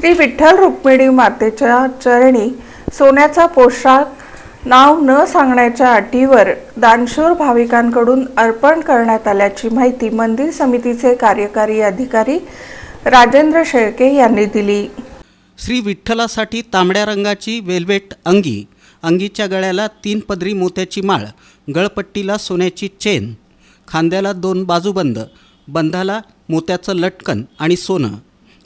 श्री विठ्ठल रुक्मिणी मातेच्या चरणी सोन्याचा पोशाख नाव न सांगण्याच्या अटीवर दानशूर भाविकांकडून अर्पण करण्यात आल्याची माहिती मंदिर समितीचे कार्यकारी अधिकारी राजेंद्र शेळके यांनी दिली. श्री विठ्ठलासाठी तांबड्या रंगाची वेल्वेट अंगी अंगीच्या गळ्याला तीन पदरी मोत्याची माळ गळपट्टीला सोन्याची चेन खांद्याला दोन बाजूबंद बंधाला मोत्याचं लटकन आणि सोनं.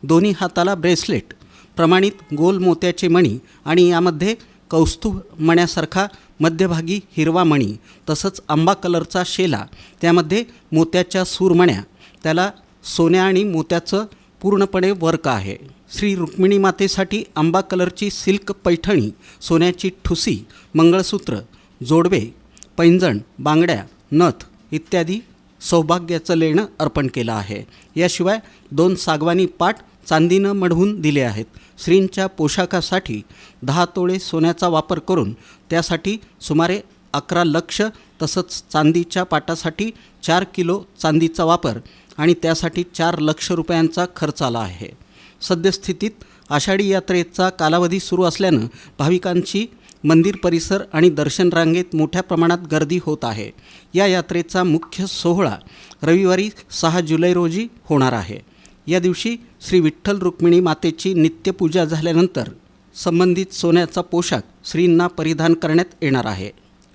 दोन्ही हाताला ब्रेसलेट प्रमाणित गोल मोत्याचे मणी आणि यामध्ये कौस्तुभ मण्यासारखा मध्यभागी हिरवा मणी तसंच आंबा कलरचा शेला त्यामध्ये मोत्याच्या सूरमण्या त्याला सोन्या आणि मोत्याचं पूर्णपणे वर्क आहे. श्री रुक्मिणी मातेसाठी आंबा कलरची सिल्क पैठणी सोन्याची ठुसी मंगळसूत्र जोडवे पैंजण बांगड्या नथ इत्यादी सौभाग्याचं लेणं अर्पण केलं आहे. याशिवाय दोन सागवानी पाट चांदीनं मढवून दिले आहेत. श्रींच्या पोशाखासाठी दहा तोळे सोन्याचा वापर करून त्यासाठी सुमारे अकरा लक्ष तसंच चांदीच्या पाटासाठी चार किलो चांदीचा वापर आणि त्यासाठी चार लक्ष रुपयांचा खर्च आला आहे. सद्यस्थितीत आषाढी यात्रेचा कालावधी सुरू असल्यानं भाविकांची मंदिर परिसर आणि दर्शन रांगेत मोठ्या प्रमाणात गर्दी होत आहे. या यात्रेचा मुख्य सोहळा रविवारी सहा जुलै रोजी होणार आहे. या दिवशी श्री विठ्ठल रुक्मिणी मातेची नित्यपूजा झाल्यानंतर संबंधित सोन्याचा पोशाख श्रींना परिधान करण्यात येणार आहे.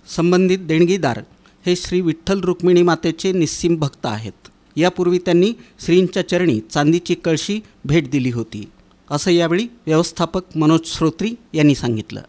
संबंधित देणगीदार हे श्री विठ्ठल रुक्मिणी मातेचे निस्सीम भक्त आहेत. यापूर्वी त्यांनी श्रींच्या चरणी चांदीची कळशी भेट दिली होती. असं यावेळी व्यवस्थापक मनोज श्रोत्री यांनी सांगितलं.